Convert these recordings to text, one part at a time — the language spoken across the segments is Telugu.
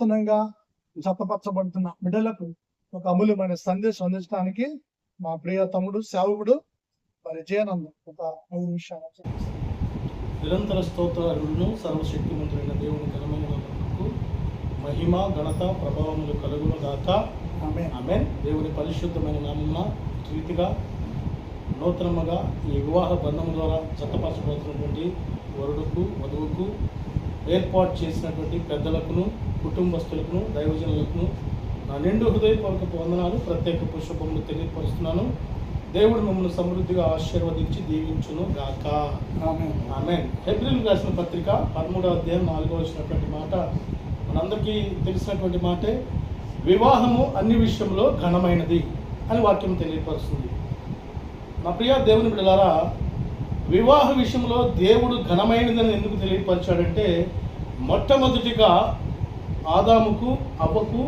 నూతనంగా జతపరచబడుతున్న బిడ్డలకు ఒక అమూల్యమైన సందేశం అందించడానికి మా ప్రియ తమ్ముడు సేవకుడు మరి జయనందం ఒక ఐదు నిమిషాలు నిరంతర స్తోత్రాలను సర్వశక్తిమంతుడైన దేవుని ఘనమైన నామమునకు మహిమ ఘనత ప్రభావములు కలుగును గాక. ఆమె ఆమె దేవుని పరిశుద్ధమైన నామమున రీతిగా నూతనముగా ఈ వివాహ బంధం ద్వారా జతపరచబడుతున్నటువంటి వరుడుకు వధువుకు ఏర్పాటు చేసినటువంటి పెద్దలకును కుటుంబస్తులకును దైవజనులకును నా నిండు హృదయపూర్వక వందనాలు ప్రత్యేక పుష్పములు తెలియపరుస్తున్నాను. దేవుడు మమ్మల్ని సమృద్ధిగా ఆశీర్వదించి దీవించును గాక. ఆమె ఏప్రిల్ రాసిన పత్రిక పదమూడవ అధ్యాయం నాలుగో వచ్చినటువంటి మాట. మనందరికీ తెలిసినటువంటి మాటే వివాహము అన్ని విషయంలో ఘనమైనది అని వాక్యం తెలియపరుస్తుంది. నా ప్రియ దేవుని బిడ్డలారా వివాహ విషయంలో దేవుడు ఘనమైనదని ఎందుకు తెలియపరిచాడంటే మొట్టమొదటిగా ఆదాముకు అవ్వకు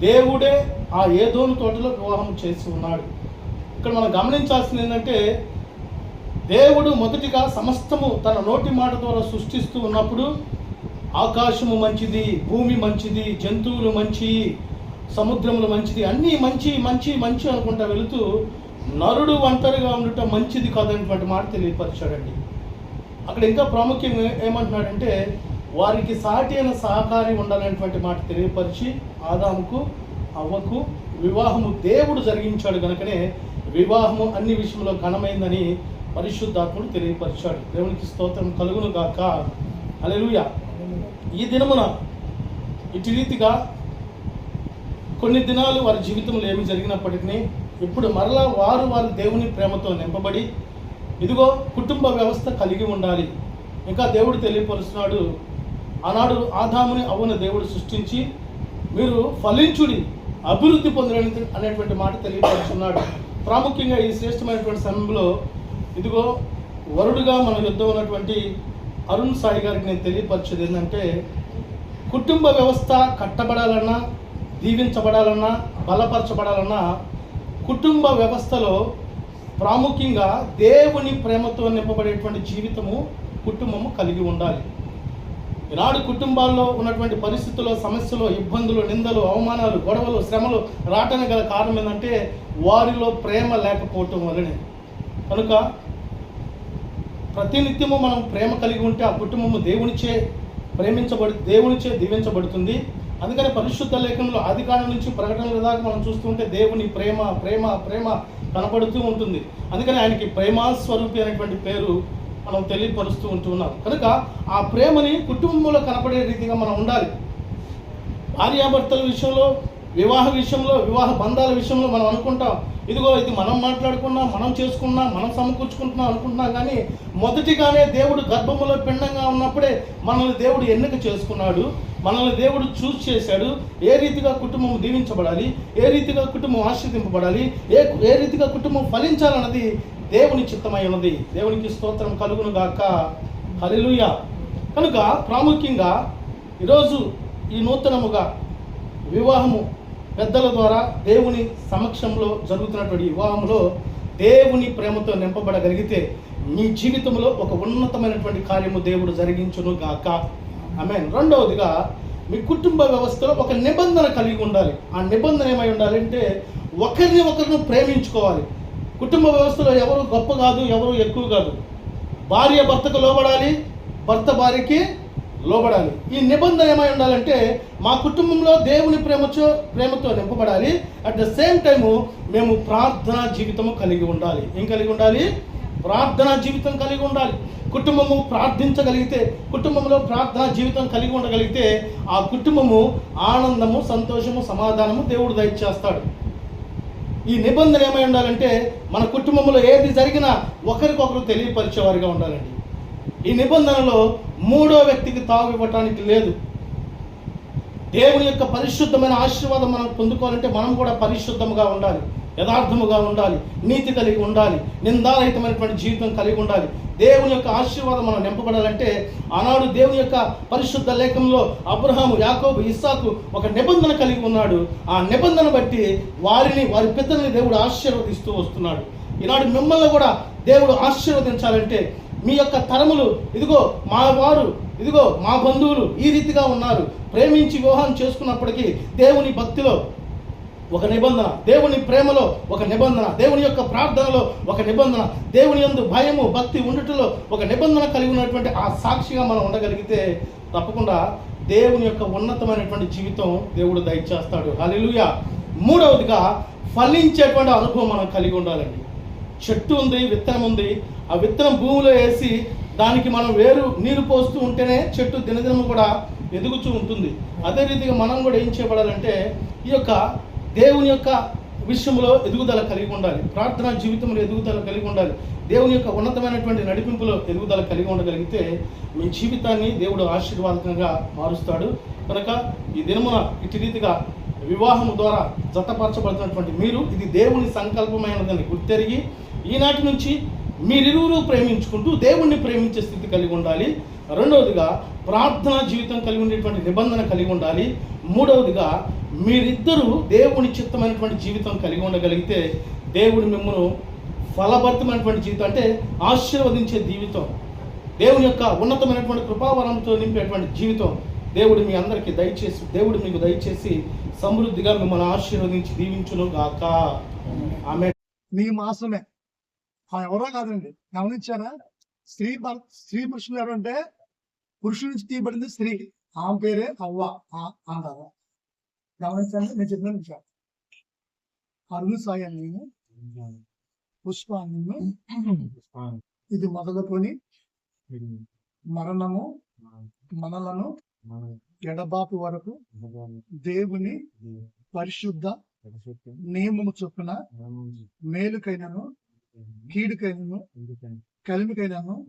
దేవుడే ఆ ఏదోను తోటలో వివాహం చేసి ఉన్నాడు. ఇక్కడ మనం గమనించాల్సింది ఏంటంటే దేవుడు మొదటిగా సమస్తము తన నోటి మాట ద్వారా సృష్టిస్తూ ఉన్నప్పుడు ఆకాశము మంచిది భూమి మంచిది జంతువులు మంచి సముద్రములు మంచిది అన్నీ మంచి మంచి మంచి అనుకుంటా వెళుతూ నరుడు ఒంటరిగా ఉండటం మంచిది కాదనేటువంటి మాట తెలియపరిచాడండి. అక్కడ ఇంకా ప్రాముఖ్యం ఏమంటున్నాడంటే వారికి సాటి అయిన సహకారి ఉండాలనేటువంటి మాట తెలియపరిచి ఆదాముకు అవ్వకు వివాహము దేవుడు జరిగించాడు కనుకనే వివాహము అన్ని విషయంలో ఘనమైందని పరిశుద్ధాత్ముడు తెలియపరిచాడు. దేవునికి స్తోత్రం కలుగును గాక. అలెలుయ ఈ దినమున ఇటు రీతిగా కొన్ని దినాలు వారి జీవితంలో ఏమి జరిగినప్పటికీ ఇప్పుడు మరలా వారు వారి దేవుని ప్రేమతో నింపబడి ఇదిగో కుటుంబ వ్యవస్థ కలిగి ఉండాలి. ఇంకా దేవుడు తెలియపరుస్తున్నాడు ఆనాడు ఆదాముని అవున దేవుడు సృష్టించి మీరు ఫలించుడి అభివృద్ధి పొందడం అనేటువంటి మాట తెలియపరుస్తున్నాడు. ప్రాముఖ్యంగా ఈ శ్రేష్టమైనటువంటి సమయంలో ఇదిగో వరుడుగా మన యుద్ధం ఉన్నటువంటి అరుణ్ సాయి గారికి నేను తెలియపరిచేది ఏంటంటే కుటుంబ వ్యవస్థ కట్టబడాలన్నా దీవించబడాలన్నా బలపరచబడాలన్నా కుటుంబ వ్యవస్థలో ప్రాముఖ్యంగా దేవుని ప్రేమతో నింపబడేటువంటి జీవితము కుటుంబము కలిగి ఉండాలి. ఈనాడు కుటుంబాల్లో ఉన్నటువంటి పరిస్థితుల్లో సమస్యలు ఇబ్బందులు నిందలు అవమానాలు గొడవలు శ్రమలు రావటానికి గల కారణం ఏంటంటే వారిలో ప్రేమ లేకపోవటం వలనే కనుక ప్రతినిత్యము మనం ప్రేమ కలిగి ఉంటే ఆ కుటుంబము దేవునిచే ప్రేమించబడి దేవునిచే దీవించబడుతుంది. అందుకని పరిశుద్ధ లేఖనంలో ఆదికాండం నుంచి ప్రకటనల దాకా మనం చూస్తుంటే దేవుని ప్రేమ ప్రేమ ప్రేమ కనపడుతూ ఉంటుంది. అందుకని ఆయనకి ప్రేమాస్వరూపి అనేటువంటి పేరు మనం తెలియపరుస్తూ ఉంటున్నాం కనుక ఆ ప్రేమని కుటుంబంలో కనపడే రీతిగా మనం ఉండాలి. భార్యాభర్తల విషయంలో వివాహ విషయంలో వివాహ బంధాల విషయంలో మనం అనుకుంటాం ఇదిగో ఇది మనం మాట్లాడుకున్నాం మనం చేసుకున్నాం మనం సమకూర్చుకుంటున్నాం అనుకుంటున్నాం కానీ మొదటిగానే దేవుడు గర్భములో పిండంగా ఉన్నప్పుడే మనల్ని దేవుడు ఎన్నిక చేసుకున్నాడు మనల్ని దేవుడు చూస్ చేశాడు ఏ రీతిగా కుటుంబం దీవించబడాలి ఏ రీతిగా కుటుంబం ఆశ్రదింపబడాలి ఏ ఏ రీతిగా కుటుంబం ఫలించాలన్నది దేవుని చిత్తమై ఉన్నది. దేవునికి స్తోత్రం కలుగును గాక. హల్లెలూయా. కనుక ప్రాముఖ్యంగా ఈరోజు ఈ నూతనముగా వివాహము పెద్దల ద్వారా దేవుని సమక్షంలో జరుగుతున్నటువంటి వివాహంలో దేవుని ప్రేమతో నింపబడగలిగితే మీ జీవితంలో ఒక ఉన్నతమైనటువంటి కార్యము దేవుడు జరిగించును గాక. ఆమె రెండవదిగా మీ కుటుంబ వ్యవస్థలో ఒక నిబంధన కలిగి ఉండాలి. ఆ నిబంధన ఏమై ఉండాలంటే ఒకరిని ఒకరిని ప్రేమించుకోవాలి. కుటుంబ వ్యవస్థలో ఎవరు గొప్ప కాదు ఎవరు ఎక్కువ కాదు. భార్య భర్తకు లోబడాలి భర్త భార్యకి లోబడాలి. ఈ నిబంధన ఏమై ఉండాలంటే మా కుటుంబంలో దేవుని ప్రేమతో ప్రేమతో నింపబడాలి. అట్ ద సేమ్ టైము మేము ప్రార్థనా జీవితము కలిగి ఉండాలి. ఏం కలిగి ఉండాలి? ప్రార్థనా జీవితం కలిగి ఉండాలి. కుటుంబము ప్రార్థించగలిగితే కుటుంబంలో ప్రార్థనా జీవితం కలిగి ఉండగలిగితే ఆ కుటుంబము ఆనందము సంతోషము సమాధానము దేవుడు దయచేస్తాడు. ఈ నిబంధన ఏమై ఉండాలంటే మన కుటుంబంలో ఏది జరిగినా ఒకరికొకరు తెలియపరిచేవారిగా ఉండాలండి. ఈ నిబంధనలో మూడో వ్యక్తికి తావు ఇవ్వటానికి లేదు. దేవుని యొక్క పరిశుద్ధమైన ఆశీర్వాదం మనం పొందుకోవాలంటే మనం కూడా పరిశుద్ధముగా ఉండాలి యథార్థముగా ఉండాలి నీతి కలిగి ఉండాలి నిందారహితమైనటువంటి జీవితం కలిగి ఉండాలి. దేవుని యొక్క ఆశీర్వాదం మనం నింపబడాలంటే ఆనాడు దేవుని యొక్క పరిశుద్ధ లేఖంలో అబ్రహాము యాకోబు ఇస్సాకు ఒక నిబంధన కలిగి ఉన్నాడు. ఆ నిబంధన బట్టి వారిని వారి పెద్దలని దేవుడు ఆశీర్వదిస్తూ వస్తున్నాడు. ఈనాడు మిమ్మల్ని కూడా దేవుడు ఆశీర్వదించాలంటే మీ యొక్క తరములు ఇదిగో మా వారు ఇదిగో మా బంధువులు ఈ రీతిగా ఉన్నారు. ప్రేమించి వివాహం చేసుకున్నప్పటికీ దేవుని భక్తిలో ఒక నిబంధన దేవుని ప్రేమలో ఒక నిబంధన దేవుని యొక్క ప్రార్థనలో ఒక నిబంధన దేవుని యందు భయము భక్తి ఉండటంలో ఒక నిబంధన కలిగి ఉన్నటువంటి ఆ సాక్షిగా మనం ఉండగలిగితే తప్పకుండా దేవుని యొక్క ఉన్నతమైనటువంటి జీవితం దేవుడు దయచేస్తాడు. అలెలుయ మూడవదిగా ఫలించేటువంటి అనుభవం మనం కలిగి ఉండాలండి. చెట్టు ఉంది విత్తనం ఉంది. ఆ విత్తనం భూమిలో వేసి దానికి మనం వేరు నీరు పోస్తూ ఉంటేనే చెట్టు దినదినం కూడా ఎదుగుతూ ఉంటుంది. అదే రీతిగా మనం కూడా ఏం చేయబడాలంటే ఈ యొక్క దేవుని యొక్క విషయంలో ఎదుగుదల కలిగి ఉండాలి. ప్రార్థన జీవితంలో ఎదుగుదల కలిగి ఉండాలి. దేవుని యొక్క ఉన్నతమైనటువంటి నడిపింపులో ఎదుగుదల కలిగి ఉండగలిగితే మీ జీవితాన్ని దేవుడు ఆశీర్వాదకంగా మారుస్తాడు. కనుక ఈ దినమున ఇటు రీతిగా వివాహం ద్వారా జతపరచబడుతున్నటువంటి మీరు ఇది దేవుని సంకల్పమైనదని గుర్తెరిగి ఈనాటి నుంచి మీరిరువురు ప్రేమించుకుంటూ దేవుణ్ణి ప్రేమించే స్థితి కలిగి ఉండాలి. రెండవదిగా ప్రార్థనా జీవితం కలిగి ఉండేటువంటి నిబంధన కలిగి ఉండాలి. మూడవదిగా మీరిద్దరూ దేవుని చిత్తమైనటువంటి జీవితం కలిగి ఉండగలిగితే దేవుడు మిమ్మల్ని ఫలభరితమైనటువంటి జీవితం అంటే ఆశీర్వదించే జీవితం. దేవుని యొక్క ఉన్నతమైనటువంటి కృపావరంతో నింపేటువంటి జీవితం దేవుడు మీ అందరికీ దయచేసి దేవుడు మీకు దయచేసి సమృద్ధిగా మిమ్మల్ని ఆశీర్వదించి దీవించును గాక ఆమె నీ మాసమే. ఎవరో కాదండి. గమనించారా? స్త్రీ స్త్రీ పురుషులు ఎవరంటే పురుషుల నుంచి తీయబడింది స్త్రీ. ఆమె పేరే అవ్వ. ఆ- అంటారు. గమనించండి నేను చెప్పిన విషయం. అరుణ్ సాయి నేను. పుష్ప అని నేను. ఇది మొదలుకొని మరణము మనలను ఎడబాపు వరకు దేవుని పరిశుద్ధ నియమము చొప్పున మేలుకైనను కీడుకైనను కలిమికైనను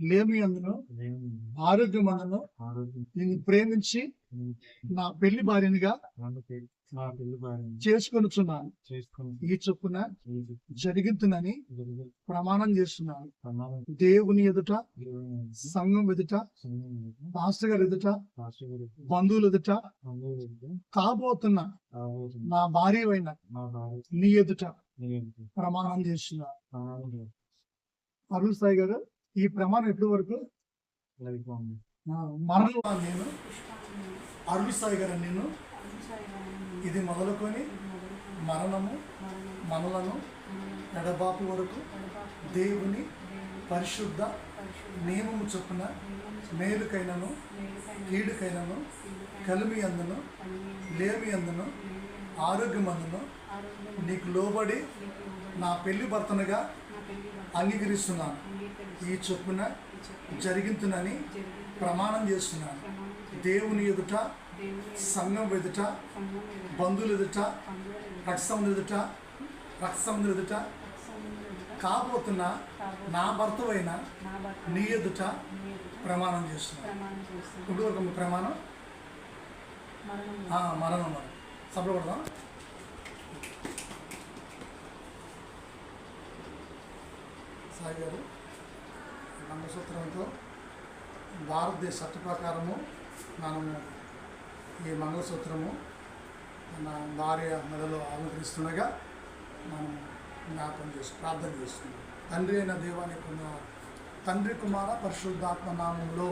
లేమి అందును ఆరోగ్యమందును నిన్ను ప్రేమించి నా పెళ్ళి భార్యనిగా చేసుకొనుచున్నాను. చేసుకుని. ఈ చొప్పున జరుగుతుందని ప్రమాణం చేస్తున్నాను. దేవుని ఎదుట సంఘం ఎదుట పాస్టర్ గారి ఎదుట బంధువుల ఎదుట కాబోతున్న నా భార్య నా ఎదుట. ప్రమాణం చేస్తున్నాను ప్రమాణం చేసి అరుణ్ సాయి గారు ఈ ప్రమాణం ఎప్పటి వరకు? మరణం నేను అరుణ్ సాయి గారు నేను ఇది మొదలుకొని మరణము మనలను ఎడబాపు వరకు దేవుని పరిశుద్ధ నియమము చొప్పున మేలుకైనను కీడుకైనను కలిమి అందును లేమి అందును ఆరోగ్యమందును నీకు లోబడి నా పెళ్ళి భర్తనుగా అంగీకరిస్తున్నాను. ఈ చొప్పున జరిగింతునని ప్రమాణం చేస్తున్నాను. దేవుని ఎదుట సంఘం ఎదుట బంధువుల ఎదుట రక్తసముల ఎదుట రక్తసముల ఎదుట కాబోతున్న నా భర్తవైన నీ ఎదుట ప్రమాణం చేస్తున్నాను. ఇప్పుడు ఒక ప్రమాణం. మరణం. మరి సభలో పడదాం. సాయి గారు మంగళసూత్రంతో భారతదేశ చట్ట ప్రకారము మనము ఈ మంగళసూత్రము మన భార్య మెడలో అలంకరిస్తుండగా మనం జ్ఞాపకం చేసి ప్రార్థన చేస్తున్నాం. తండ్రి అయిన దేవాని కుమార్ తండ్రి కుమార పరిశుద్ధాత్మ నామంలో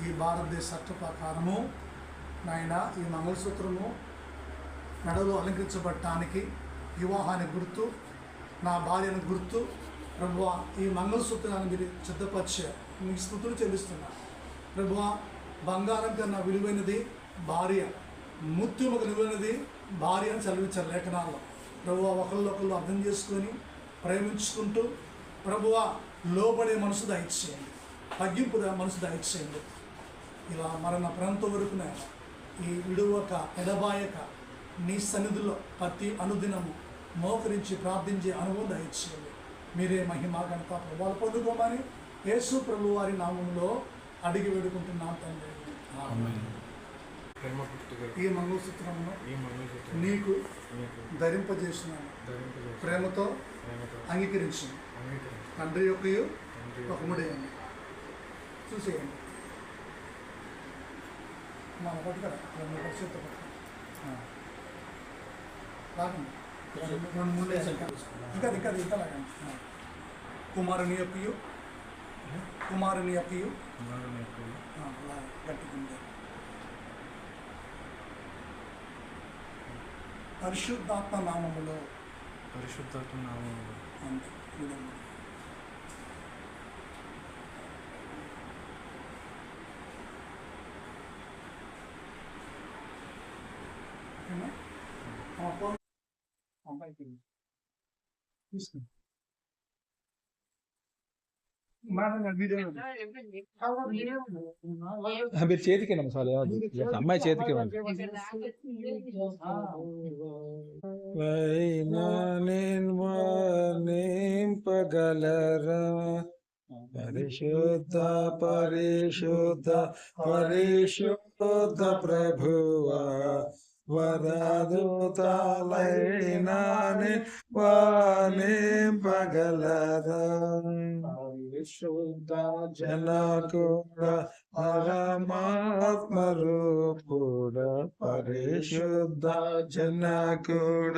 ఈ భారతదేశ చట్ట ప్రకారము నాయన ఈ మంగళసూత్రము మెడలో అలంకరించబడటానికి వివాహానికి గుర్తు నా భార్యను గుర్తు ప్రభువ ఈ మంగళసూత్రాన్ని మీరు సిద్ధపరిచారు మీకు స్థుతులు చెల్లిస్తున్నా. ప్రభువ బంగారం కన్నా విలువైనది భార్య ముత్యముకు విలువైనది భార్య అని చదివించారు లేఖనాల్లో. ప్రభు ఒకళ్ళొకళ్ళు అర్థం చేసుకొని ప్రేమించుకుంటూ ప్రభువ లోబడే మనసు దయచేయండి. తగ్గింపు మనసు దయచేయండి. ఇలా మరణ ప్రాంతం వరకునే ఈ విడువక ఎడబాయక నీ సన్నిధిలో ప్రతి అనుదినము మోకరించి ప్రార్థించే అనుభవం దయచేయండి. మీరే మహిమ గణత ప్రభావాలు పొందుకోమని యేసు ప్రభు వారి నామంలో అడిగి వేడుకుంటున్నాం తండ్రి. ఈ మంగళసూత్రమును నీకు నీకు ధరింపజేస్తున్నాను ధరింపజేసి ప్రేమతో అంగీకరించి తండ్రి తండ్రి ఒకముడేయండి చూసేయండి. మన పట్టుకరా రెండు పరిస్థితి లాగండి రెండు ఇంకా ఇంకా ఇంకా కుమారుని అప్పియు కుమారుని అప్పియు గట్టికుంది పరిశుద్ధాత్మ నామములో. పరిశుద్ధాత్మ నామములో. అంతే. మీరు చేతికి మసాలా అమ్మాయి చేతికి నింపగలరా పరిశుద్ధ పరిశుద్ధ పరిశుద్ధ ప్రభువా వరదూతాలైనా నింపగలరా పరిశుద్ధ జనకుడ పరమాత్మ రూపుడ పరిశుద్ధ జనకుడ